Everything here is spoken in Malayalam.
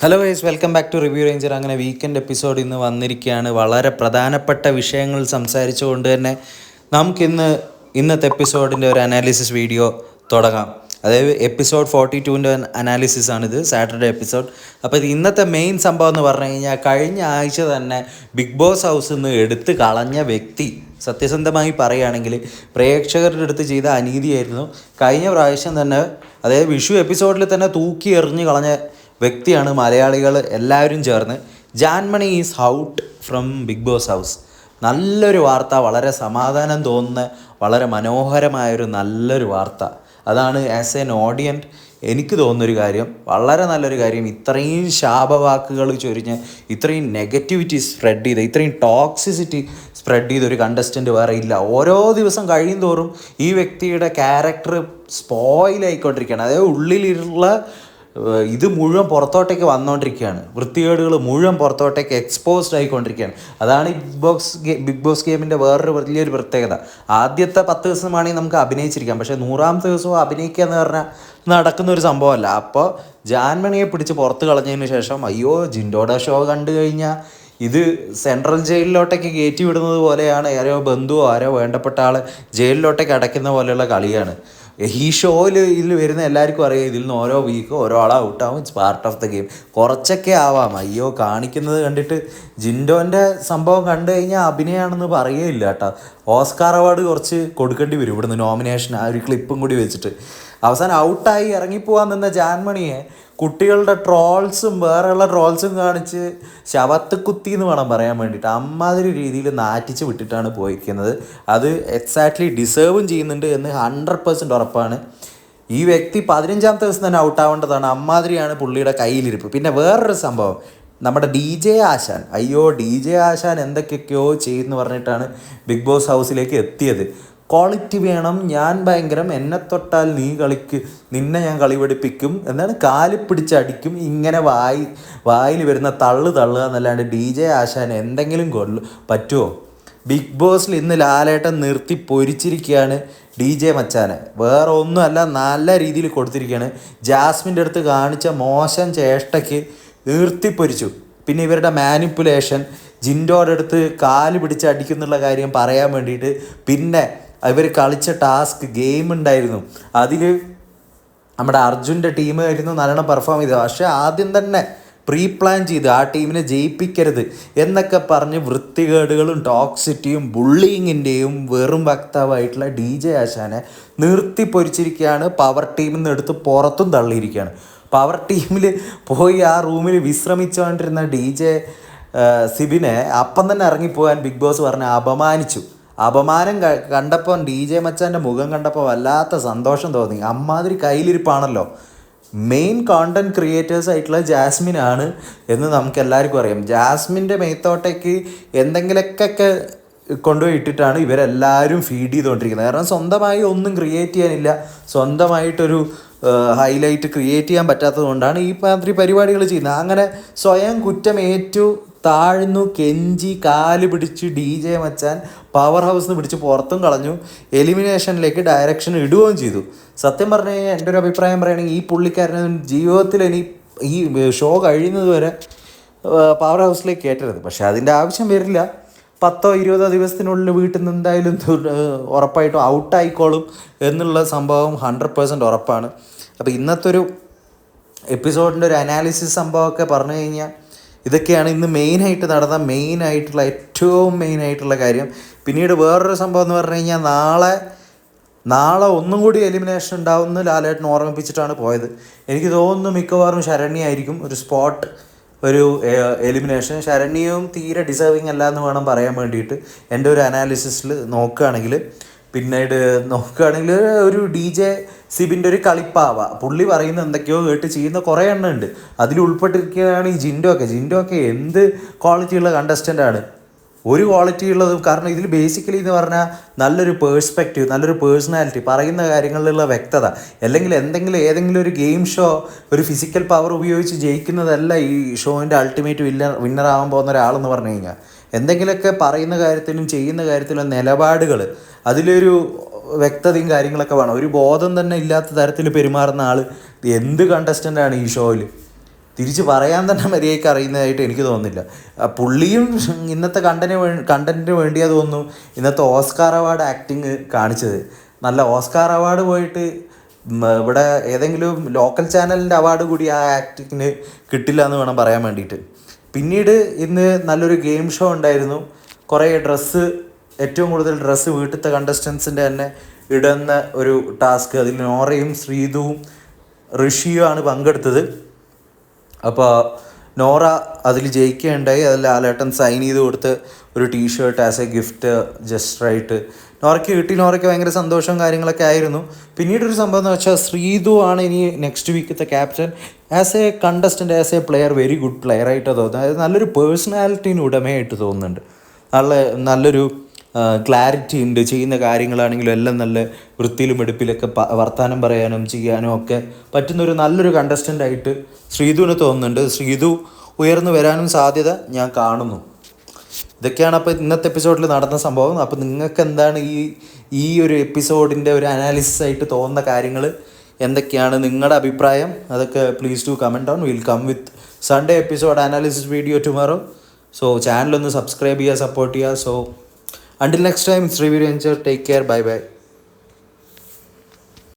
Hello guys welcome back to review ranger അങ്ങനെ വീക്കെൻഡ് എപ്പിസോഡ് ഇന്ന് വന്നിരിക്കുകയാണ്. വളരെ പ്രധാനപ്പെട്ട വിഷയങ്ങൾ സംസാരിച്ചുകൊണ്ട് തന്നെ നമുക്കിന്ന് ഇന്നത്തെ എപ്പിസോഡിന്റെ ഒരു അനാലിസിസ് വീഡിയോ തുടങ്ങാം. അതായത് എപ്പിസോഡ് ഫോർട്ടി ടുവിന്റെ അനാലിസിസ് ആണിത് സാറ്റർഡേ എപ്പിസോഡ് അപ്പോൾ ഇത് ഇന്നത്തെ മെയിൻ സംഭവം എന്ന് പറഞ്ഞു കഴിഞ്ഞാൽ കഴിഞ്ഞ ആഴ്ച തന്നെ ബിഗ് ബോസ് ഹൗസിൽ നിന്ന് എടുത്തു കളഞ്ഞ വ്യക്തി സത്യസന്ധമായി പറയുകയാണെങ്കിൽ പ്രേക്ഷകരുടെ അടുത്ത് ചെയ്ത അനീതിയായിരുന്നു. കഴിഞ്ഞ പ്രാവശ്യം തന്നെ അതായത് വിഷു എപ്പിസോഡിൽ തന്നെ തൂക്കി എറിഞ്ഞ് കളഞ്ഞ വ്യക്തിയാണ് മലയാളികൾ എല്ലാവരും ചേർന്ന്. Janmoni is out from big boss house. നല്ലൊരു വാർത്ത വളരെ സമാധാനം തോന്നുന്ന വളരെ മനോഹരമായൊരു നല്ലൊരു വാർത്ത. അതാണ് ആസ് എൻ ഓഡിയന്റ് എനിക്ക് തോന്നുന്നൊരു കാര്യം. വളരെ നല്ലൊരു കാര്യം. ഇത്രയും ശാപവാക്കുകൾ ചൊരിഞ്ഞ് ഇത്രയും നെഗറ്റിവിറ്റി സ്പ്രെഡ് ചെയ്ത് ഇത്രയും ടോക്സിസിറ്റി സ്പ്രെഡ് ചെയ്ത ഒരു കണ്ടസ്റ്റന്റ് വേറെ ഇല്ല. ഓരോ ദിവസം കഴിയും തോറും ഈ വ്യക്തിയുടെ ക്യാരക്ടർ സ്പോയിലായിക്കൊണ്ടിരിക്കുകയാണ് അതായത് ഉള്ളിലുള്ള ഇത് മുഴുവൻ പുറത്തോട്ടേക്ക് വന്നുകൊണ്ടിരിക്കുകയാണ് വൃത്തികേടുകൾ മുഴുവൻ പുറത്തോട്ടേക്ക് എക്സ്പോസ്ഡ് ആയിക്കൊണ്ടിരിക്കുകയാണ്. അതാണ് ബിഗ് ബോക്സ് ബിഗ് ബോസ് ഗെയിമിന്റെ വേറൊരു വലിയൊരു പ്രത്യേകത. ആദ്യത്തെ പത്ത് ദിവസമാണെങ്കിൽ നമുക്ക് അഭിനയിച്ചിരിക്കാം. പക്ഷേ നൂറാമത്തെ ദിവസവും അഭിനയിക്കുക എന്ന് പറഞ്ഞാൽ നടക്കുന്ന ഒരു സംഭവമല്ല. അപ്പോൾ ജാൻമണിയെ പിടിച്ച് പുറത്ത് കളഞ്ഞതിന് ശേഷം അയ്യോ ജിൻഡോഡ ഷോ കണ്ടു കഴിഞ്ഞാൽ ഇത് സെൻട്രൽ ജയിലിലോട്ടേക്ക് കയറ്റി വിടുന്നത് പോലെയാണ്. ആരോ ബന്ധുവോ ആരോ വേണ്ടപ്പെട്ട ആൾ ജയിലിലോട്ടേക്ക് അടയ്ക്കുന്ന പോലെയുള്ള കളിയാണ്. ഈ ഷോയിൽ ഇതിൽ വരുന്ന എല്ലാവർക്കും അറിയാം ഇതിൽ നിന്ന് ഓരോ വീക്ക് ഓരോ ആൾ ഔട്ടാവും it's part of the game കുറച്ചൊക്കെ ആവാം. അയ്യോ കാണിക്കുന്നത് കണ്ടിട്ട് ജിൻഡോന്റെ സംഭവം കണ്ടു കഴിഞ്ഞാൽ അഭിനയമാണെന്ന് പറയുകയില്ല കേട്ടോ. ഓസ്കാർ അവാർഡ് കുറച്ച് കൊടുക്കേണ്ടി വരും. ഇവിടുന്ന് നോമിനേഷൻ ആ ഒരു ക്ലിപ്പും കൂടി വെച്ചിട്ട്. അവസാനം ഔട്ടായി ഇറങ്ങിപ്പോവാൻ നിന്ന ജാൻമണിയെ കുട്ടികളുടെ ട്രോൾസും വേറെയുള്ള ട്രോൾസും കാണിച്ച് ശവത്ത് കുത്തി എന്ന് വേണം പറയാൻ വേണ്ടിയിട്ട്. അമ്മാതിരി രീതിയിൽ നാറ്റിച്ച് വിട്ടിട്ടാണ് പോയിരിക്കുന്നത്. അത് എക്സാക്ട്ലി ഡിസേർവും ചെയ്യുന്നുണ്ട് എന്ന് ഹൺഡ്രഡ് പെർസെന്റ് ഉറപ്പാണ്. ഈ വ്യക്തി പതിനഞ്ചാമത്തെ ദിവസം തന്നെ ഔട്ടാവേണ്ടതാണ്. അമ്മാതിരിയാണ് പുള്ളിയുടെ കയ്യിലിരിപ്പ്. പിന്നെ വേറൊരു സംഭവം. നമ്മുടെ ഡി ജെ ആശാൻ. അയ്യോ ഡി ജെ ആശാൻ എന്തൊക്കെയൊക്കെയോ ചെയ്യുന്നു പറഞ്ഞിട്ടാണ് ബിഗ് ബോസ് ഹൗസിലേക്ക് എത്തിയത്. ക്വാളിറ്റി വേണം ഞാൻ ഭയങ്കരം എന്നെ തൊട്ടാൽ നീ കളിക്ക് നിന്നെ ഞാൻ കളി പഠിപ്പിക്കും എന്നാണ് കാൽ പിടിച്ചടിക്കും ഇങ്ങനെ വായി വായിൽ വരുന്ന തള്ളു തള്ളുക എന്നല്ലാണ്ട് ഡി ജെ ആശാൻ എന്തെങ്കിലും കൊല്ലു പറ്റുമോ ബിഗ് ബോസിൽ ഇന്ന് ലാലേട്ടൻ നിർത്തി പൊരിച്ചിരിക്കുകയാണ് ഡി ജെ മച്ചാനെ. വേറെ ഒന്നുമല്ല നല്ല രീതിയിൽ കൊടുത്തിരിക്കുകയാണ്. ജാസ്മിന്റെ അടുത്ത് കാണിച്ച മോശം ചേഷ്ടയ്ക്ക് നിർത്തിപ്പൊരിച്ചു പിന്നെ ഇവരുടെ മാനിപ്പുലേഷൻ ജിൻഡോയുടെ അടുത്ത് കാൽ പിടിച്ച് അടിക്കുന്നുള്ള കാര്യം പറയാൻ വേണ്ടിയിട്ട് പിന്നെ ഇവർ കളിച്ച ടാസ്ക് ഗെയിം ഉണ്ടായിരുന്നു. അതിൽ നമ്മുടെ അർജുന്റെ ടീമായിരുന്നു നല്ലോണം പെർഫോം ചെയ്തത്. പക്ഷേ ആദ്യം തന്നെ പ്രീ പ്ലാൻ ചെയ്ത്. ആ ടീമിനെ ജയിപ്പിക്കരുത് എന്നൊക്കെ പറഞ്ഞ് വൃത്തികേടുകളും ടോക്സിറ്റിയും ബുള്ളിങ്ങിന്റെയും വെറും വക്താവായിട്ടുള്ള ഡി ജെ ആശാനെ നിർത്തി പൊരിച്ചിരിക്കുകയാണ്. പവർ ടീമിൽ നിന്ന് എടുത്ത് പുറത്തും തള്ളിയിരിക്കുകയാണ്. പവർ ടീമിൽ പോയി ആ റൂമിൽ വിശ്രമിച്ചുകൊണ്ടിരുന്ന ഡി ജെ സിബിനെ അപ്പം തന്നെ ഇറങ്ങിപ്പോകാൻ ബിഗ് ബോസ് പറഞ്ഞ് അപമാനിച്ചു. അപമാനം കണ്ടപ്പോൾ ഡി ജെ മച്ചാന്റെ മുഖം കണ്ടപ്പോൾ വല്ലാത്ത സന്തോഷം തോന്നി. അമ്മാതിരി കയ്യിലിരിപ്പാണല്ലോ. മെയിൻ കോണ്ടന്റ് ക്രിയേറ്റേഴ്സ് ആയിട്ടുള്ള ജാസ്മിൻ ആണ് എന്ന് നമുക്ക് എല്ലാവർക്കും അറിയാം. ജാസ്മിന്റെ മേത്തോട്ടേക്ക് എന്തെങ്കിലുമൊക്കെ കൊണ്ടുപോയി ഇട്ടിട്ടാണ് ഇവരെല്ലാവരും ഫീഡ് ചെയ്തുകൊണ്ടിരിക്കുന്നത്. കാരണം സ്വന്തമായി ഒന്നും ക്രിയേറ്റ് ചെയ്യാനില്ല. സ്വന്തമായിട്ടൊരു ഹൈലൈറ്റ് ക്രിയേറ്റ് ചെയ്യാൻ പറ്റാത്തത് കൊണ്ടാണ് ഈ മാതിരി പരിപാടികൾ ചെയ്യുന്നത്. അങ്ങനെ സ്വയം കുറ്റം ഏറ്റു താഴ്ന്നു കെഞ്ചി കാൽ പിടിച്ച് ഡി ജെ മച്ചാൻ പവർ ഹൗസിന് പിടിച്ച് പുറത്തും കളഞ്ഞു. എലിമിനേഷനിലേക്ക് ഡയറക്ഷൻ ഇടുകയും ചെയ്തു. സത്യം പറഞ്ഞു കഴിഞ്ഞാൽ എന്റെ ഒരു അഭിപ്രായം പറയുകയാണെങ്കിൽ ഈ പുള്ളിക്കാരനെ ജീവിതത്തിൽ ഇനി ഈ ഷോ കഴിയുന്നത് വരെ പവർ ഹൗസിലേക്ക് കയറ്റരുത്. പക്ഷെ അതിന്റെ ആവശ്യം വരില്ല. പത്തോ ഇരുപതോ ദിവസത്തിനുള്ളിൽ വീട്ടിൽ നിന്ന് എന്തായാലും ഉറപ്പായിട്ടും ഔട്ടായിക്കോളും എന്നുള്ള സംഭവം ഹൺഡ്രഡ് പേഴ്സന്റ് ഉറപ്പാണ്. അപ്പോൾ ഇന്നത്തെ ഒരു എപ്പിസോഡിന്റെ ഒരു അനാലിസിസ് സംഭവമൊക്കെ പറഞ്ഞു കഴിഞ്ഞാൽ ഇതൊക്കെയാണ് ഇന്ന് മെയിനായിട്ട് നടന്ന മെയിനായിട്ടുള്ള ഏറ്റവും മെയിനായിട്ടുള്ള കാര്യം. പിന്നീട് വേറൊരു സംഭവം എന്ന് പറഞ്ഞു കഴിഞ്ഞാൽ നാളെ നാളെ ഒന്നും കൂടി എലിമിനേഷൻ ഉണ്ടാവുമെന്ന് ലാലേട്ടൻ ഓർമ്മിപ്പിച്ചിട്ടാണ് പോയത്. എനിക്ക് തോന്നുന്നു മിക്കവാറും ശരണ്യായിരിക്കും ഒരു സ്പോട്ട് ഒരു എലിമിനേഷൻ ശരണ്യവും തീരെ ഡിസേർവിങ് അല്ല എന്ന് വേണം പറയാൻ വേണ്ടിയിട്ട് എന്റെ ഒരു അനാലിസിസിൽ നോക്കുകയാണെങ്കിൽ പിന്നീട് നോക്കുകയാണെങ്കിൽ ഒരു ഡി ജെ സിബിന്റെ ഒരു കളിപ്പാവ. പുള്ളി പറയുന്ന എന്തൊക്കെയോ കേട്ട് ചെയ്യുന്ന കുറേ എണ്ണം ഉണ്ട്. അതിൽ ഉൾപ്പെട്ടിരിക്കുകയാണ് ഈ ജിൻഡോ ഒക്കെ. ജിൻഡോ ഒക്കെ എന്ത് ക്വാളിറ്റിയുള്ള കണ്ടസ്റ്റന്റ് ആണ്. ഒരു ക്വാളിറ്റി ഉള്ളത് കാരണം ഇതിൽ ബേസിക്കലി എന്ന് പറഞ്ഞാൽ നല്ലൊരു പേഴ്സ്പെക്റ്റീവ് നല്ലൊരു പേഴ്സണാലിറ്റി പറയുന്ന കാര്യങ്ങളിലുള്ള വ്യക്തത. അല്ലെങ്കിൽ എന്തെങ്കിലും ഏതെങ്കിലും ഒരു ഗെയിം ഷോ ഒരു ഫിസിക്കൽ പവർ ഉപയോഗിച്ച് ജയിക്കുന്നതല്ല ഈ ഷോന്റെ അൾട്ടിമേറ്റ് വിന്നർ വിന്നർ പോകുന്ന ഒരാളെന്ന് പറഞ്ഞു കഴിഞ്ഞാൽ. എന്തെങ്കിലുമൊക്കെ പറയുന്ന കാര്യത്തിലും ചെയ്യുന്ന കാര്യത്തിലും നിലപാടുകൾ അതിലൊരു വ്യക്തതയും കാര്യങ്ങളൊക്കെ വേണം. ഒരു ബോധം തന്നെ ഇല്ലാത്ത തരത്തിൽ പെരുമാറുന്ന ആൾ എന്ത് കണ്ടസ്റ്റന്റാണ് ഈ ഷോയിൽ തിരിച്ച് പറയാൻ തന്നെ മര്യാദയ്ക്ക് അറിയുന്നതായിട്ട് എനിക്ക് തോന്നുന്നില്ല. പുള്ളിയും ഇന്നത്തെ കണ്ടന് വേ കണ്ടന്റിന് വേണ്ടിയാ തോന്നുന്നു ഇന്നത്തെ ഓസ്കാർ അവാർഡ് ആക്ടിങ് കാണിച്ചത്. നല്ല ഓസ്കാർ അവാർഡ് പോയിട്ട് ഇവിടെ ഏതെങ്കിലും ലോക്കൽ ചാനലിന്റെ അവാർഡ് കൂടി ആ ആക്ടിങ്ങിന് കിട്ടില്ല എന്ന് വേണം പറയാൻ വേണ്ടിയിട്ട്. പിന്നീട് ഇന്ന് നല്ലൊരു ഗെയിം ഷോ ഉണ്ടായിരുന്നു. കുറേ ഡ്രസ്സ് ഏറ്റവും കൂടുതൽ ഡ്രസ്സ് വീട്ടിലത്തെ കണ്ടസ്റ്റൻസിന്റെ തന്നെ ഇടുന്ന ഒരു ടാസ്ക് അതിൽ നോറയും ശ്രീതുവും ഋഷിയും ആണ് പങ്കെടുത്തത്. അപ്പോൾ നോറ അതിൽ ജയിക്കുകയുണ്ടായി അതിൽ ലാലേട്ടൻ സൈൻ ചെയ്ത് കൊടുത്ത് ഒരു t shirt as a gift ജസ്റ്ററായിട്ട് നോറയ്ക്ക് കിട്ടി. നോറയ്ക്ക് ഭയങ്കര സന്തോഷവും കാര്യങ്ങളൊക്കെ ആയിരുന്നു. പിന്നീട് ഒരു സംഭവം എന്ന് വെച്ചാൽ ശ്രീതു ആണ് ഇനി next വീക്കത്തെ captain as a contestant as a player very good player ആയിട്ട് തോന്നുന്നത് അതായത് നല്ലൊരു പേഴ്സണാലിറ്റീന് ഉടമയായിട്ട് തോന്നുന്നുണ്ട്. നല്ല നല്ലൊരു ക്ലാരിറ്റി ഉണ്ട്. ചെയ്യുന്ന കാര്യങ്ങളാണെങ്കിലും എല്ലാം നല്ല വൃത്തിയിലും എടുപ്പിലൊക്കെ വർത്തമാനം പറയാനും ചെയ്യാനും ഒക്കെ പറ്റുന്ന ഒരു നല്ലൊരു കണ്ടസ്റ്റന്റ് ആയിട്ട് ശ്രീധുവിന് തോന്നുന്നുണ്ട്. ശ്രീധു ഉയർന്നു വരാനും സാധ്യത ഞാൻ കാണുന്നു. ഇതൊക്കെയാണ് അപ്പോൾ ഇന്നത്തെ എപ്പിസോഡിൽ നടന്ന സംഭവം. അപ്പോൾ നിങ്ങൾക്ക് എന്താണ് ഈ ഈ ഒരു എപ്പിസോഡിന്റെ ഒരു അനാലിസിസ് ആയിട്ട് തോന്നുന്ന കാര്യങ്ങൾ എന്തൊക്കെയാണ് നിങ്ങളുടെ അഭിപ്രായം? അതൊക്കെ please to comment on will come with Sunday episode analysis video tomorrow so ചാനലൊന്ന് സബ്സ്ക്രൈബ് ചെയ്യുക സപ്പോർട്ട് ചെയ്യുക. So Until next time, it's Review Ranger. Take care. Bye bye.